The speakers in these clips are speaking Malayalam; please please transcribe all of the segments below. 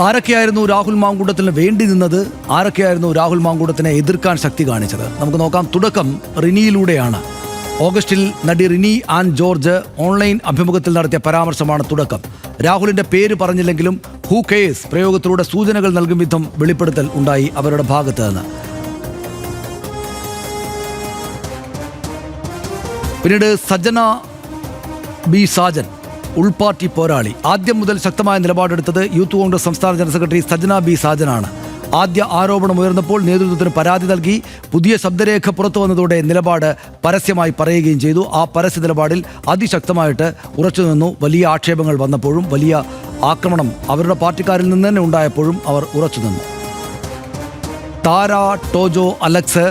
ആരൊക്കെയായിരുന്നു രാഹുൽ മാങ്കൂട്ടത്തിന് വേണ്ടി നിന്നത്? ആരൊക്കെയായിരുന്നു രാഹുൽ മാങ്കൂട്ടത്തിനെ എതിർക്കാൻ ശക്തി കാണിച്ചത്? നമുക്ക് നോക്കാം. തുടക്കം റിനിയിലൂടെയാണ്. ഓഗസ്റ്റിൽ നടി റിനി ആൻഡ് ജോർജ് ഓൺലൈൻ അഭിമുഖത്തിൽ നടത്തിയ പരാമർശമാണ് തുടക്കം. രാഹുലിന്റെ പേര് പറഞ്ഞില്ലെങ്കിലും ഹൂ കേസ് പ്രയോഗത്തിലൂടെ സൂചനകൾ നൽകും വിധം വെളിപ്പെടുത്തൽ ഉണ്ടായി അവരുടെ ഭാഗത്ത് നിന്ന്. പിന്നീട് സജ്ജന ബി സാജൻ. ഉൾപാർട്ടി പോരാളി. ആദ്യം മുതൽ ശക്തമായ നിലപാടെടുത്തത് യൂത്ത് കോൺഗ്രസ് സംസ്ഥാന ജനറൽ സെക്രട്ടറി സജ്ജന ബി സാജനാണ്. ആദ്യ ആരോപണം ഉയർന്നപ്പോൾ നേതൃത്വത്തിന് പരാതി നൽകി പുതിയ ശബ്ദരേഖ പുറത്തു വന്നതോടെ നിലപാട് പരസ്യമായി പറയുകയും ചെയ്തു. ആ പരസ്യ നിലപാടിൽ അതിശക്തമായിട്ട് ഉറച്ചുനിന്നു വലിയ ആക്ഷേപങ്ങൾ വന്നപ്പോഴും വലിയ ആക്രമണം അവരുടെ പാർട്ടിക്കാരിൽ നിന്ന് തന്നെ ഉണ്ടായപ്പോഴും അവർ ഉറച്ചുനിന്നു താര ടോജോ അലക്സ്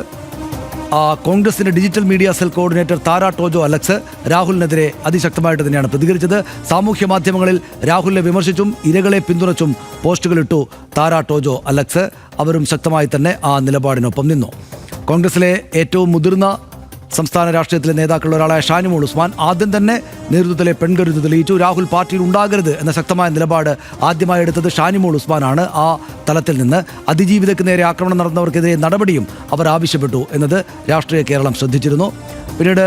കോൺഗ്രസിന്റെ digital media cell coordinator Tara Tojo Alex രാഹുലിനെതിരെ അതിശക്തമായിട്ട് തന്നെയാണ് പ്രതികരിച്ചത്. സാമൂഹ്യ മാധ്യമങ്ങളിൽ രാഹുലിനെ വിമർശിച്ചും ഇരകളെ പിന്തുണച്ചും പോസ്റ്റുകളിട്ടു താര ടോജോ അലക്സ്. അവരും ശക്തമായി തന്നെ ആ നിലപാടിനൊപ്പം നിന്നു. കോൺഗ്രസിലെ ഏറ്റവും മുതിർന്ന സംസ്ഥാന രാഷ്ട്രീയത്തിലെ നേതാക്കളുടെ ഒരാളായ ഷാനിമോൾ ഉസ്മാൻ ആദ്യം തന്നെ നേതൃത്വത്തിലെ പെൺകരുത്ത് തെളിയിച്ചു രാഹുൽ പാർട്ടിയിൽ ഉണ്ടാകരുത് എന്ന ശക്തമായ നിലപാട് ആദ്യമായി എടുത്തത് ഷാനിമോൾ ഉസ്മാനാണ്. ആ തലത്തിൽ നിന്ന് അതിജീവിതയ്ക്ക് നേരെ ആക്രമണം നടന്നവർക്കെതിരെ നടപടിയും അവർ ആവശ്യപ്പെട്ടു എന്നത് രാഷ്ട്രീയ കേരളം ശ്രദ്ധിച്ചിരുന്നു. പിന്നീട്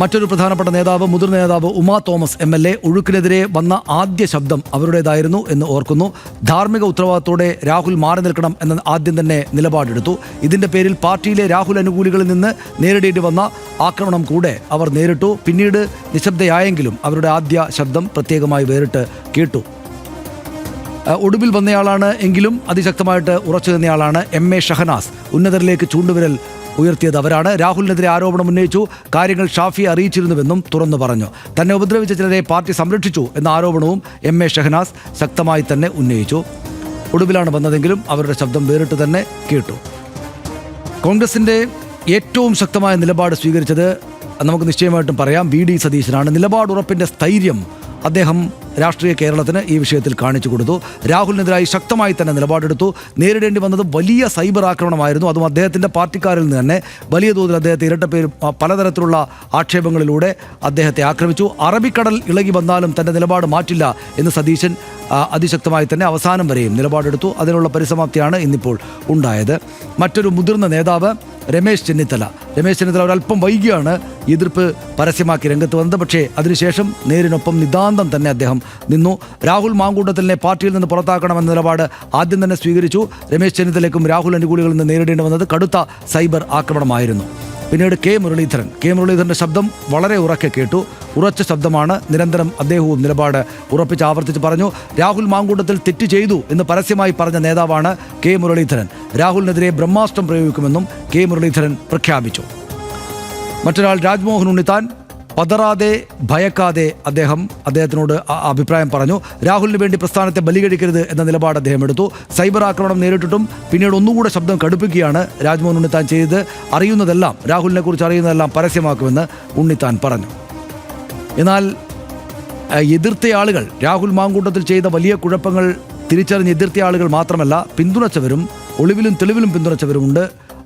മറ്റൊരു പ്രധാനപ്പെട്ട നേതാവ് മുതിർന്ന നേതാവ് Uma Thomas M L A ഒഴുക്കിനെതിരെ വന്ന ആദ്യ ശബ്ദം അവരുടേതായിരുന്നു എന്ന് ഓർക്കുന്നു. ധാർമ്മിക ഉത്തരവാദിത്തോടെ രാഹുൽ മാറി നിൽക്കണം എന്ന ആദ്യം തന്നെ നിലപാടെടുത്തു. ഇതിന്റെ പേരിൽ പാർട്ടിയിലെ രാഹുൽ അനുകൂലികളിൽ നിന്ന് നേരിടേണ്ടി വന്ന ആക്രമണം കൂടെ അവർ നേരിട്ടു. പിന്നീട് നിശബ്ദയായെങ്കിലും അവരുടെ ആദ്യ ശബ്ദം പ്രത്യേകമായി വേറിട്ട് കേട്ടു. ഒടുവിൽ വന്നയാളാണ് എങ്കിലും അതിശക്തമായിട്ട് ഉറച്ചു നിന്നയാളാണ് എം എ ഷഹനാസ്. ഉന്നതരിലേക്ക് ചൂണ്ടുവിരൽ ഉയർത്തിയത് അവരാണ്. രാഹുലിനെതിരെ ആരോപണം ഉന്നയിച്ചു. കാര്യങ്ങൾ ഷാഫിയെ അറിയിച്ചിരുന്നുവെന്നും തുറന്നു പറഞ്ഞു. തന്നെ ഉപദ്രവിച്ച ചിലരെ പാർട്ടി സംരക്ഷിച്ചു എന്ന ആരോപണവും എം എ ഷഹനാസ് ശക്തമായി തന്നെ ഉന്നയിച്ചു. ഒടുവിലാണ് വന്നതെങ്കിലും അവരുടെ ശബ്ദം വേറിട്ട് തന്നെ കേട്ടു. കോൺഗ്രസിന്റെ ഏറ്റവും ശക്തമായ നിലപാട് സ്വീകരിച്ചത് നമുക്ക് നിശ്ചയമായിട്ടും പറയാം വി. ഡി. സതീശനാണ്. നിലപാടുറപ്പിന്റെ സ്ഥൈര്യം അദ്ദേഹം രാഷ്ട്രീയ കേരളത്തിന് ഈ വിഷയത്തിൽ കാണിച്ചു കൊടുത്തു. രാഹുലിനെതിരായി ശക്തമായി തന്നെ നിലപാടെടുത്തു. നേരിടേണ്ടി വന്നത് വലിയ സൈബർ ആക്രമണമായിരുന്നു. അതും അദ്ദേഹത്തിന്റെ പാർട്ടിക്കാരിൽ നിന്ന് തന്നെ. വലിയ തോതിൽ അദ്ദേഹത്തെ ഇരട്ട പേര് പലതരത്തിലുള്ള ആക്ഷേപങ്ങളിലൂടെ അദ്ദേഹത്തെ ആക്രമിച്ചു. അറബിക്കടൽ ഇളകി വന്നാലും തന്റെ നിലപാട് മാറ്റില്ല എന്ന് സതീശൻ അതിശക്തമായി തന്നെ അവസാനം വരെയും നിലപാടെടുത്തു. അതിനുള്ള പരിസമാപ്തിയാണ് ഇന്നിപ്പോൾ ഉണ്ടായത്. മറ്റൊരു മുതിർന്ന നേതാവ് രമേശ് ചെന്നിത്തല. രമേശ് ചെന്നിത്തല ഒരല്പം വൈകിയാണ് എതിർപ്പ് പരസ്യമാക്കി രംഗത്ത് വന്നത്. പക്ഷേ അതിനുശേഷം നേരിനൊപ്പം നിതാന്തം തന്നെ അദ്ദേഹം നിന്നു. രാഹുൽ മാങ്കൂട്ടത്തിലിനെ പാർട്ടിയിൽ നിന്ന് പുറത്താക്കണമെന്ന നിലപാട് ആദ്യം തന്നെ സ്വീകരിച്ചു. രമേശ് ചെന്നിത്തലയ്ക്കും രാഹുൽ അനുകൂലികളിൽ നിന്ന് നേരിടേണ്ടി വന്നത് കടുത്ത സൈബർ ആക്രമണമായിരുന്നു. പിന്നീട് കെ മുരളീധരൻ. കെ മുരളീധരന്റെ ശബ്ദം വളരെ ഉറക്കെ കേട്ടു. ഉറച്ച ശബ്ദമാണ്. നിരന്തരം അദ്ദേഹവും നിലപാട് ഉറപ്പിച്ച് ആവർത്തിച്ച് പറഞ്ഞു രാഹുൽ മാങ്കൂട്ടത്തിൽ തെറ്റ് ചെയ്തു എന്ന് പരസ്യമായി പറഞ്ഞ നേതാവാണ് കെ മുരളീധരൻ. രാഹുലിനെതിരെ ബ്രഹ്മാസ്ത്രം പ്രയോഗിക്കുമെന്നും കെ മുരളീധരൻ പ്രഖ്യാപിച്ചു. മറ്റൊരാൾ രാജ്മോഹൻ ഉണ്ണിത്താൻ പതറാതെ ഭയക്കാതെ അദ്ദേഹം അദ്ദേഹത്തിനോട് അഭിപ്രായം പറഞ്ഞു. രാഹുലിന് വേണ്ടി പ്രസ്ഥാനത്തെ ബലികഴിക്കരുത് എന്ന നിലപാട് അദ്ദേഹം എടുത്തു. സൈബർ ആക്രമണം നേരിട്ടിട്ടും പിന്നീട് ഒന്നുകൂടെ ശബ്ദം കടുപ്പിക്കുകയാണ് രാജ്മോഹൻ ഉണ്ണിത്താൻ ചെയ്തത്. അറിയുന്നതെല്ലാം രാഹുലിനെ കുറിച്ച് അറിയുന്നതെല്ലാം പരസ്യമാക്കുമെന്ന് ഉണ്ണിത്താൻ പറഞ്ഞു. എന്നാൽ ഏഹ്, എതിർത്ത ആളുകൾ രാഹുൽ മാങ്കൂട്ടത്തിൽ ചെയ്ത വലിയ കുഴപ്പങ്ങൾ തിരിച്ചറിഞ്ഞ് എതിർത്ത ആളുകൾ മാത്രമല്ല പിന്തുണച്ചവരും ഒളിവിലും തെളിവിലും പിന്തുണച്ചവരുമുണ്ട്.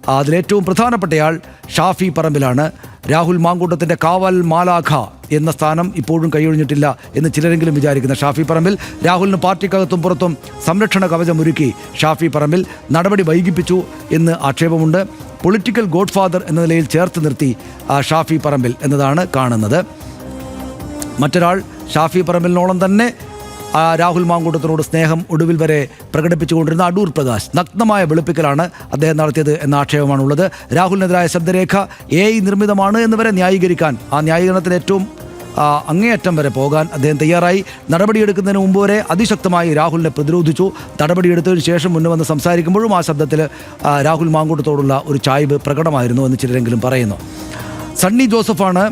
അതിലേറ്റവും പ്രധാനപ്പെട്ടയാൾ ഷാഫി പറമ്പിലാണ്. രാഹുൽ മാങ്കൂട്ടത്തിന്റെ കാവൽ മാലാഖ എന്ന സ്ഥാനം ഇപ്പോഴും കൈയൊഴിഞ്ഞിട്ടില്ല എന്ന് ചിലരെങ്കിലും വിചാരിക്കുന്ന ഷാഫി പറമ്പിൽ. രാഹുലിന് പാർട്ടിക്കകത്തും പുറത്തും സംരക്ഷണ കവചം ഒരുക്കി ഷാഫി പറമ്പിൽ നടപടി വൈകിപ്പിച്ചു എന്ന് ആക്ഷേപമുണ്ട്. പൊളിറ്റിക്കൽ ഗോഡ്ഫാദർ എന്ന നിലയിൽ ചേർത്ത് നിർത്തി ഷാഫി പറമ്പിൽ എന്നതാണ് കാണുന്നത്. മറ്റൊരാൾ ഷാഫി പറമ്പിലിനോളം തന്നെ രാഹുൽ മാങ്കൂട്ടത്തിനോട് സ്നേഹം ഒടുവിൽ വരെ പ്രകടിപ്പിച്ചുകൊണ്ടിരുന്ന അടൂർ പ്രകാശ് നഗ്നമായ വെളുപ്പിക്കലാണ് അദ്ദേഹം നടത്തിയത് എന്ന ആക്ഷേപമാണുള്ളത്. രാഹുലിനെതിരായ ശബ്ദരേഖ എ ഐ നിർമ്മിതമാണ് എന്ന് വരെ ന്യായീകരിക്കാൻ ആ ന്യായീകരണത്തിന് ഏറ്റവും അങ്ങേയറ്റം വരെ പോകാൻ അദ്ദേഹം തയ്യാറായി. നടപടിയെടുക്കുന്നതിന് മുമ്പ് വരെ അതിശക്തമായി രാഹുലിനെ പ്രതിരോധിച്ചു. നടപടിയെടുത്തതിന് ശേഷം മുന്നേ വന്ന് സംസാരിക്കുമ്പോഴും ആ ശബ്ദത്തിൽ രാഹുൽ മാങ്കൂട്ടത്തോടുള്ള ഒരു ചായ്വ് പ്രകടമായിരുന്നു എന്ന് ചിലരെങ്കിലും പറയുന്നു. സണ്ണി ജോസഫാണ്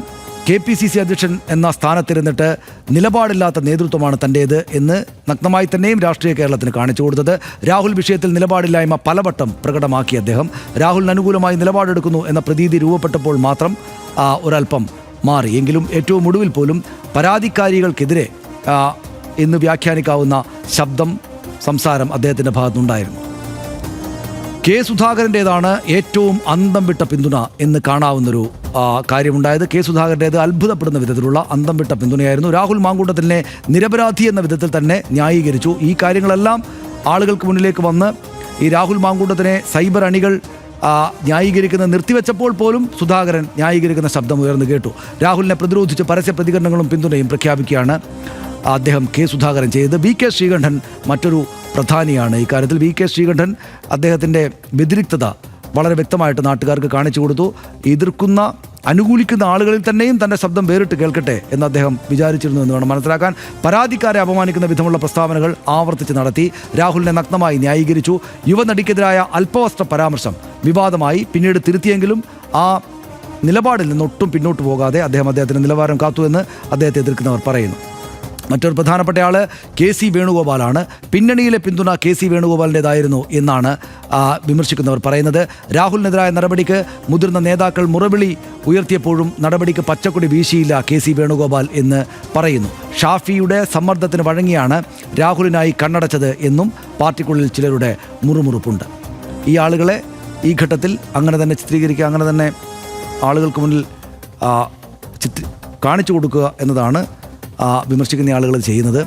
കെ പി സി സി അധ്യക്ഷൻ എന്ന സ്ഥാനത്തിരുന്നിട്ട് നിലപാടില്ലാത്ത നേതൃത്വമാണ് തന്റേത് എന്ന് നഗ്നമായി തന്നെയും രാഷ്ട്രീയ കേരളത്തിന് കാണിച്ചു കൊടുത്തത്. രാഹുൽ വിഷയത്തിൽ നിലപാടില്ലായ്മ പലവട്ടം പ്രകടമാക്കി അദ്ദേഹം. രാഹുലിന് അനുകൂലമായി നിലപാടെടുക്കുന്നു എന്ന പ്രതീതി രൂപപ്പെട്ടപ്പോൾ മാത്രം ഒരല്പം മാറി. എങ്കിലും ഏറ്റവും ഒടുവിൽ പോലും പരാതിക്കാരികൾക്കെതിരെ എന്ന് വ്യാഖ്യാനിക്കാവുന്ന ശബ്ദം സംസാരം അദ്ദേഹത്തിന്റെ ഭാഗത്തുനിന്നുണ്ടായിരുന്നു. കെ സുധാകരന്റേതാണ് ഏറ്റവും അന്തം വിട്ട പിന്തുണ എന്ന് കാണാവുന്നൊരു കാര്യമുണ്ടായത്. കെ സുധാകരന്റേത് അത്ഭുതപ്പെടുന്ന വിധത്തിലുള്ള അന്തം വിട്ട പിന്തുണയായിരുന്നു. രാഹുൽ മാങ്കൂട്ടത്തിനെ നിരപരാധി എന്ന വിധത്തിൽ തന്നെ ന്യായീകരിച്ചു. ഈ കാര്യങ്ങളെല്ലാം ആളുകൾക്ക് മുന്നിലേക്ക് വന്ന് ഈ രാഹുൽ മാങ്കൂട്ടത്തിനെ സൈബർ അണികൾ ന്യായീകരിക്കുന്ന നിർത്തിവെച്ചപ്പോൾ പോലും സുധാകരൻ ന്യായീകരിക്കുന്ന ശബ്ദം ഉയർന്നു കേട്ടു. രാഹുലിനെ പ്രതിരോധിച്ച് പരസ്യ പ്രതികരണങ്ങളും പിന്തുണയും പ്രഖ്യാപിക്കുകയാണ്. അദ്ദേഹം കെ സുധാകരൻ ചെയ്തത്. വി കെ ശ്രീകണ്ഠൻ മറ്റൊരു പ്രധാനിയാണ്. ഇക്കാര്യത്തിൽ വി കെ ശ്രീകണ്ഠൻ അദ്ദേഹത്തിന്റെ വ്യതിരിക്തത വളരെ വ്യക്തമായിട്ട് നാട്ടുകാർക്ക് കാണിച്ചു കൊടുത്തു. എതിർക്കുന്ന അനുകൂലിക്കുന്ന ആളുകളിൽ തന്നെയും തന്റെ ശബ്ദം വേറിട്ട് കേൾക്കട്ടെ എന്ന് അദ്ദേഹം വിചാരിച്ചിരുന്നു എന്ന് വേണം മനസ്സിലാക്കാൻ. പരാതിക്കാരെ അപമാനിക്കുന്ന വിധമുള്ള പ്രസ്താവനകൾ ആവർത്തിച്ച് നടത്തി. രാഹുലിനെ നഗ്നമായി ന്യായീകരിച്ചു. യുവനടിക്കെതിരായ അല്പവസ്ത്ര പരാമർശം വിവാദമായി പിന്നീട് തിരുത്തിയെങ്കിലും ആ നിലപാടിൽ നിന്ന് ഒട്ടും പിന്നോട്ട് പോകാതെ അദ്ദേഹം അദ്ദേഹത്തിന്റെ നിലവാരം കാത്തു എന്ന് അദ്ദേഹത്തെ എതിർക്കുന്നവർ പറയുന്നു. മറ്റൊരു പ്രധാനപ്പെട്ട ആൾ കെ സി വേണുഗോപാലാണ്. പിന്നണിയിലെ പിന്തുണ കെ സി വേണുഗോപാലിന്റെതായിരുന്നു എന്നാണ് വിമർശിക്കുന്നവർ പറയുന്നത്. രാഹുലിനെതിരായ നടപടിക്ക് മുതിർന്ന നേതാക്കൾ മുറവിളി ഉയർത്തിയപ്പോഴും നടപടിക്ക് പച്ചക്കൊടി വീശിയില്ല കെ സി വേണുഗോപാൽ എന്ന് പറയുന്നു. ഷാഫിയുടെ സമ്മർദ്ദത്തിന് വഴങ്ങിയാണ് രാഹുലിനായി കണ്ണടച്ചത് എന്നും പാർട്ടിക്കുള്ളിൽ ചിലരുടെ മുറുമുറുപ്പുണ്ട്. ഈ ആളുകളെ ഈ ഘട്ടത്തിൽ അങ്ങനെ തന്നെ ചിത്രീകരിക്കുക അങ്ങനെ തന്നെ ആളുകൾക്ക് മുന്നിൽ ചിത്രി കാണിച്ചു കൊടുക്കുക എന്നതാണ് വിമർശിക്കുന്ന ആളുകൾ ചെയ്യുന്നത്